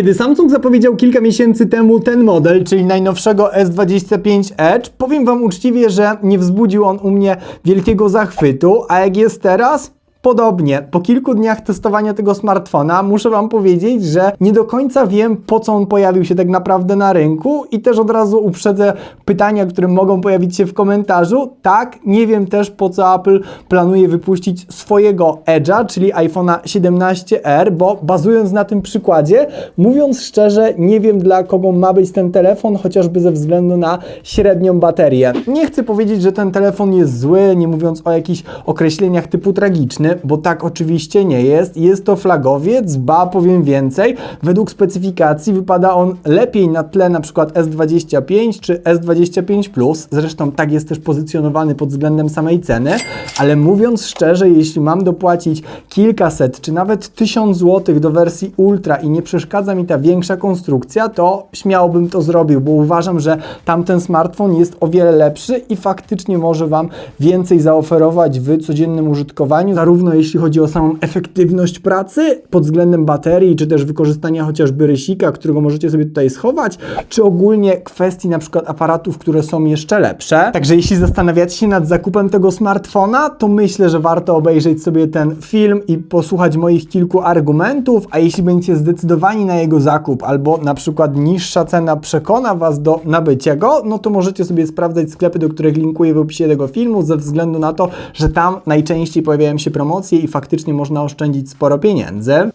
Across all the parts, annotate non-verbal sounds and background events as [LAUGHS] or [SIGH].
Kiedy Samsung zapowiedział kilka miesięcy temu ten model, czyli najnowszego S25 Edge, powiem Wam uczciwie, że nie wzbudził on u mnie wielkiego zachwytu, a jak jest teraz? Podobnie, po kilku dniach testowania tego smartfona muszę Wam powiedzieć, że nie do końca wiem, po co on pojawił się tak naprawdę na rynku i też od razu uprzedzę pytania, które mogą pojawić się w komentarzu. Tak, nie wiem też, po co Apple planuje wypuścić swojego Edge'a, czyli iPhone'a 17R, bo bazując na tym przykładzie, mówiąc szczerze, nie wiem dla kogo ma być ten telefon, chociażby ze względu na średnią baterię. Nie chcę powiedzieć, że ten telefon jest zły, nie mówiąc o jakichś określeniach typu tragiczny, bo tak oczywiście nie jest. Jest to flagowiec, ba powiem więcej, według specyfikacji wypada on lepiej na tle przykład S25 czy S25 Plus. Zresztą tak jest też pozycjonowany pod względem samej ceny, ale mówiąc szczerze, jeśli mam dopłacić kilkaset czy nawet tysiąc złotych do wersji Ultra i nie przeszkadza mi ta większa konstrukcja, to śmiało bym to zrobił, bo uważam, że tamten smartfon jest o wiele lepszy i faktycznie może Wam więcej zaoferować w codziennym użytkowaniu, zarówno jeśli chodzi o samą efektywność pracy pod względem baterii, czy też wykorzystania chociażby rysika, którego możecie sobie tutaj schować, czy ogólnie kwestii na przykład aparatów, które są jeszcze lepsze. Także jeśli zastanawiacie się nad zakupem tego smartfona, to myślę, że warto obejrzeć sobie ten film i posłuchać moich kilku argumentów, a jeśli będziecie zdecydowani na jego zakup, albo na przykład niższa cena przekona Was do nabycia go, no to możecie sobie sprawdzać sklepy, do których linkuję w opisie tego filmu, ze względu na to, że tam najczęściej pojawiają się promocje i faktycznie można oszczędzić sporo pieniędzy.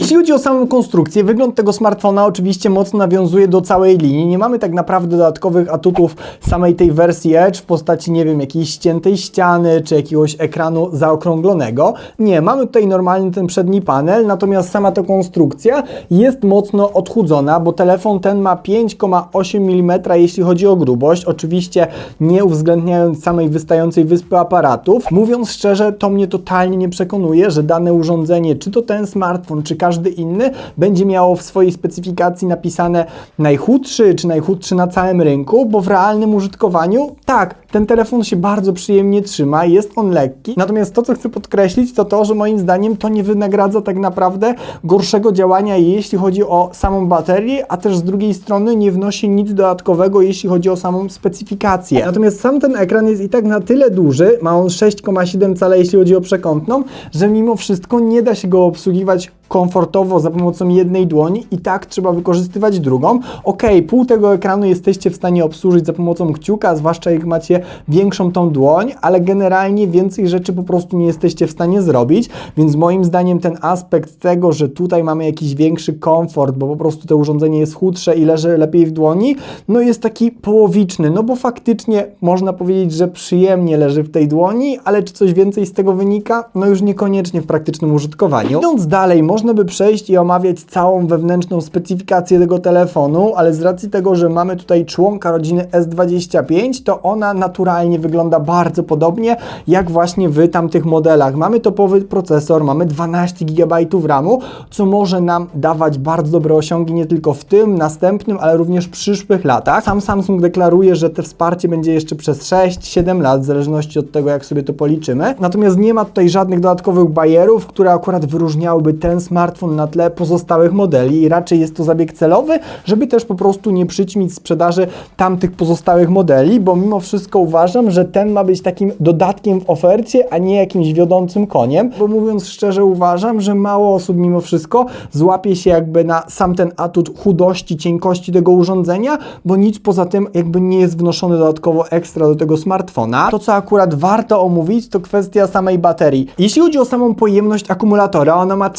Jeśli chodzi o samą konstrukcję, wygląd tego smartfona oczywiście mocno nawiązuje do całej linii. Nie mamy tak naprawdę dodatkowych atutów samej tej wersji Edge w postaci, nie wiem, jakiejś ściętej ściany czy jakiegoś ekranu zaokrąglonego. Nie, mamy tutaj normalny ten przedni panel, natomiast sama ta konstrukcja jest mocno odchudzona, bo telefon ten ma 5,8 mm jeśli chodzi o grubość. Oczywiście nie uwzględniając samej wystającej wyspy aparatów. Mówiąc szczerze, to mnie totalnie nie przekonuje, że dane urządzenie, czy to ten smartfon, czy każdy inny będzie miało w swojej specyfikacji napisane najchudszy czy najchudszy na całym rynku, bo w realnym użytkowaniu tak, ten telefon się bardzo przyjemnie trzyma, jest on lekki. Natomiast to, co chcę podkreślić, to to, że moim zdaniem to nie wynagradza tak naprawdę gorszego działania, jeśli chodzi o samą baterię, a też z drugiej strony nie wnosi nic dodatkowego, jeśli chodzi o samą specyfikację. Natomiast sam ten ekran jest i tak na tyle duży, ma on 6,7 cala, jeśli chodzi o przekątną, że mimo wszystko nie da się go obsługiwać komfortowo za pomocą jednej dłoni i tak trzeba wykorzystywać drugą. Ok, pół tego ekranu jesteście w stanie obsłużyć za pomocą kciuka, zwłaszcza jak macie większą tą dłoń, ale generalnie więcej rzeczy po prostu nie jesteście w stanie zrobić, więc moim zdaniem ten aspekt tego, że tutaj mamy jakiś większy komfort, bo po prostu to urządzenie jest chudsze i leży lepiej w dłoni, no jest taki połowiczny, no bo faktycznie można powiedzieć, że przyjemnie leży w tej dłoni, ale czy coś więcej z tego wynika? No już niekoniecznie w praktycznym użytkowaniu. Idąc dalej, można by przejść i omawiać całą wewnętrzną specyfikację tego telefonu, ale z racji tego, że mamy tutaj członka rodziny S25, to ona naturalnie wygląda bardzo podobnie jak właśnie w tamtych modelach. Mamy topowy procesor, mamy 12 GB RAMu, co może nam dawać bardzo dobre osiągi nie tylko w tym, następnym, ale również w przyszłych latach. Sam Samsung deklaruje, że to wsparcie będzie jeszcze przez 6-7 lat, w zależności od tego, jak sobie to policzymy. Natomiast nie ma tutaj żadnych dodatkowych barierów, które akurat wyróżniałyby ten smartfon na tle pozostałych modeli i raczej jest to zabieg celowy, żeby też po prostu nie przyćmić sprzedaży tamtych pozostałych modeli, bo mimo wszystko uważam, że ten ma być takim dodatkiem w ofercie, a nie jakimś wiodącym koniem, bo mówiąc szczerze uważam, że mało osób mimo wszystko złapie się jakby na sam ten atut chudości, cienkości tego urządzenia, bo nic poza tym jakby nie jest wnoszone dodatkowo ekstra do tego smartfona. To co akurat warto omówić to kwestia samej baterii. Jeśli chodzi o samą pojemność akumulatora, ona ma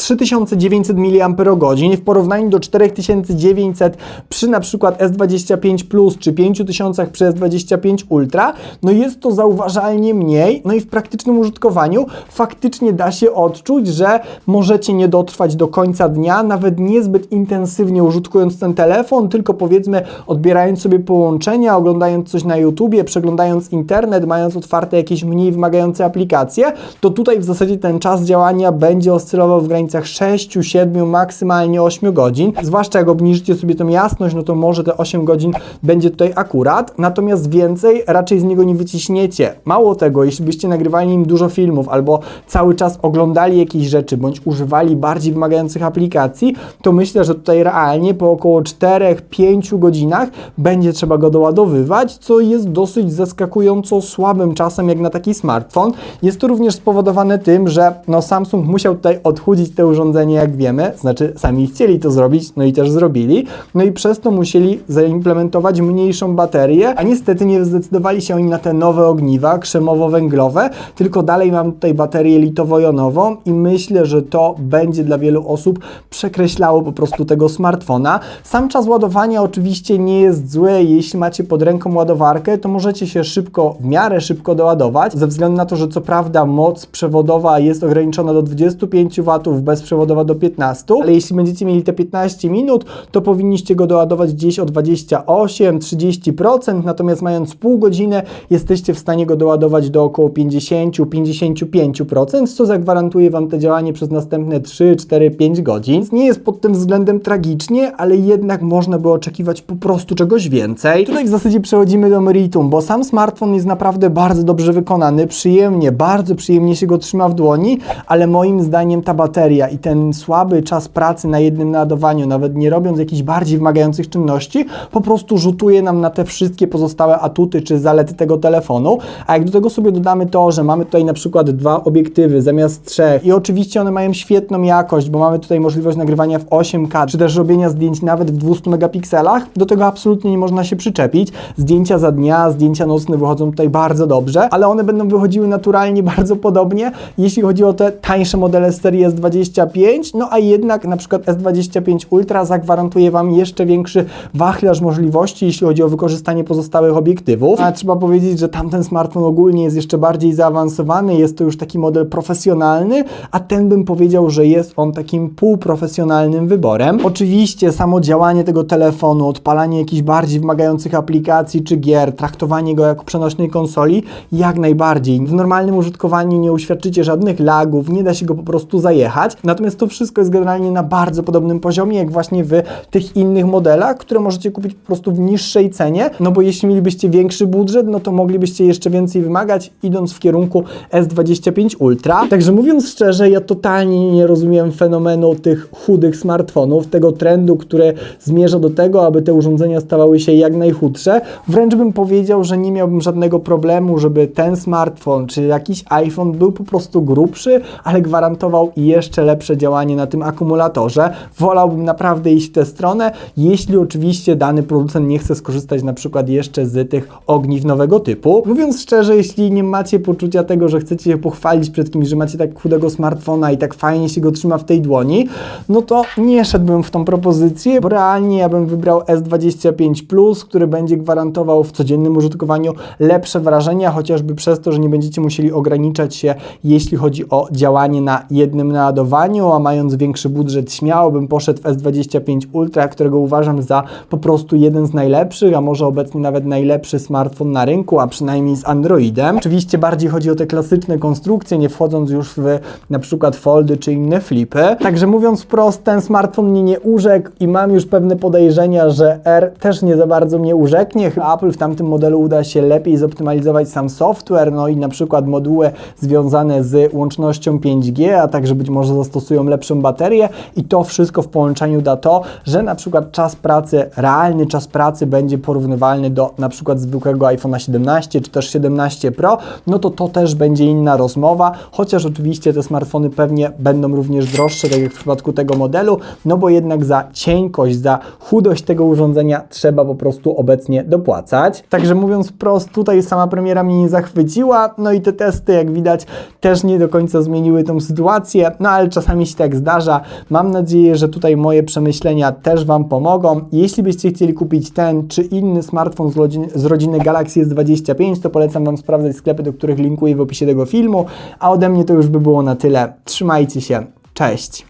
3900 mAh w porównaniu do 4900 przy na przykład S25 Plus czy 5000 przy S25 Ultra, no jest to zauważalnie mniej, no i w praktycznym użytkowaniu faktycznie da się odczuć, że możecie nie dotrwać do końca dnia, nawet niezbyt intensywnie użytkując ten telefon, tylko powiedzmy odbierając sobie połączenia, oglądając coś na YouTubie, przeglądając internet, mając otwarte jakieś mniej wymagające aplikacje, to tutaj w zasadzie ten czas działania będzie oscylował w granicach 6 6, 7, maksymalnie 8 godzin. Zwłaszcza jak obniżycie sobie tą jasność, no to może te 8 godzin będzie tutaj akurat, natomiast więcej raczej z niego nie wyciśniecie. Mało tego, jeśli byście nagrywali nim dużo filmów albo cały czas oglądali jakieś rzeczy bądź używali bardziej wymagających aplikacji, to myślę, że tutaj realnie po około 4-5 godzinach będzie trzeba go doładowywać, co jest dosyć zaskakująco słabym czasem jak na taki smartfon. Jest to również spowodowane tym, że no Samsung musiał tutaj odchudzić te urządzenie, jak wiemy, znaczy sami chcieli to zrobić, no i też zrobili, no i przez to musieli zaimplementować mniejszą baterię, a niestety nie zdecydowali się oni na te nowe ogniwa krzemowo-węglowe, tylko dalej mam tutaj baterię litowo-jonową i myślę, że to będzie dla wielu osób przekreślało po prostu tego smartfona. Sam czas ładowania oczywiście nie jest zły, jeśli macie pod ręką ładowarkę, to możecie się szybko, w miarę szybko doładować, ze względu na to, że co prawda moc przewodowa jest ograniczona do 25 W, do 15, ale jeśli będziecie mieli te 15 minut, to powinniście go doładować gdzieś o 28-30%, natomiast mając pół godziny jesteście w stanie go doładować do około 50-55%, co zagwarantuje Wam to działanie przez następne 3, 4, 5 godzin. Nie jest pod tym względem tragicznie, ale jednak można by oczekiwać po prostu czegoś więcej. Tutaj w zasadzie przechodzimy do meritum, bo sam smartfon jest naprawdę bardzo dobrze wykonany, przyjemnie, bardzo przyjemnie się go trzyma w dłoni, ale moim zdaniem ta bateria i ten słaby czas pracy na jednym naładowaniu, nawet nie robiąc jakichś bardziej wymagających czynności, po prostu rzutuje nam na te wszystkie pozostałe atuty czy zalety tego telefonu. A jak do tego sobie dodamy to, że mamy tutaj na przykład dwa obiektywy zamiast trzech i oczywiście one mają świetną jakość, bo mamy tutaj możliwość nagrywania w 8K, czy też robienia zdjęć nawet w 200 megapikselach, do tego absolutnie nie można się przyczepić. Zdjęcia za dnia, zdjęcia nocne wychodzą tutaj bardzo dobrze, ale one będą wychodziły naturalnie [LAUGHS] bardzo podobnie, jeśli chodzi o te tańsze modele serii S25, no a jednak na przykład S25 Ultra zagwarantuje Wam jeszcze większy wachlarz możliwości, jeśli chodzi o wykorzystanie pozostałych obiektywów. A trzeba powiedzieć, że tamten smartfon ogólnie jest jeszcze bardziej zaawansowany, jest to już taki model profesjonalny, a ten bym powiedział, że jest on takim półprofesjonalnym wyborem. Oczywiście samo działanie tego telefonu, odpalanie jakichś bardziej wymagających aplikacji czy gier, traktowanie go jako przenośnej konsoli, jak najbardziej. W normalnym użytkowaniu nie uświadczycie żadnych lagów, nie da się go po prostu zajechać. Natomiast to wszystko jest generalnie na bardzo podobnym poziomie, jak właśnie w tych innych modelach, które możecie kupić po prostu w niższej cenie, no bo jeśli mielibyście większy budżet, no to moglibyście jeszcze więcej wymagać, idąc w kierunku S25 Ultra. Także mówiąc szczerze, ja totalnie nie rozumiem fenomenu tych chudych smartfonów, tego trendu, który zmierza do tego, aby te urządzenia stawały się jak najchudsze. Wręcz bym powiedział, że nie miałbym żadnego problemu, żeby ten smartfon czy jakiś iPhone był po prostu grubszy, ale gwarantował jeszcze lepsze działanie na tym akumulatorze. Wolałbym naprawdę iść w tę stronę, jeśli oczywiście dany producent nie chce skorzystać na przykład jeszcze z tych ogniw nowego typu. Mówiąc szczerze, jeśli nie macie poczucia tego, że chcecie się pochwalić przed kimś, że macie tak chudego smartfona i tak fajnie się go trzyma w tej dłoni, no to nie szedłbym w tą propozycję, bo realnie ja bym wybrał S25 Plus, który będzie gwarantował w codziennym użytkowaniu lepsze wrażenia, chociażby przez to, że nie będziecie musieli ograniczać się, jeśli chodzi o działanie na jednym naładowaniu, a mając większy budżet, śmiało bym poszedł w S25 Ultra, którego uważam za po prostu jeden z najlepszych, a może obecnie nawet najlepszy smartfon na rynku, a przynajmniej z Androidem. Oczywiście bardziej chodzi o te klasyczne konstrukcje, nie wchodząc już w na przykład foldy czy inne flipy. Także mówiąc wprost, ten smartfon mnie nie urzekł i mam już pewne podejrzenia, że R też nie za bardzo mnie urzeknie. Chyba Apple w tamtym modelu uda się lepiej zoptymalizować sam software, no i na przykład moduły związane z łącznością 5G, a także być może zastosują lepszą baterię i to wszystko w połączeniu da to, że na przykład czas pracy, realny czas pracy będzie porównywalny do na przykład zwykłego iPhone'a 17 czy też 17 Pro, no to to też będzie inna rozmowa, chociaż oczywiście te smartfony pewnie będą również droższe, tak jak w przypadku tego modelu, no bo jednak za cienkość, za chudość tego urządzenia trzeba po prostu obecnie dopłacać. Także mówiąc wprost, tutaj sama premiera mnie nie zachwyciła, no i te testy, jak widać, też nie do końca zmieniły tą sytuację, no ale czasami się tak zdarza. Mam nadzieję, że tutaj moje przemyślenia też Wam pomogą. Jeśli byście chcieli kupić ten czy inny smartfon z z rodziny Galaxy S25, to polecam Wam sprawdzać sklepy, do których linkuję w opisie tego filmu, a ode mnie to już by było na tyle. Trzymajcie się, cześć!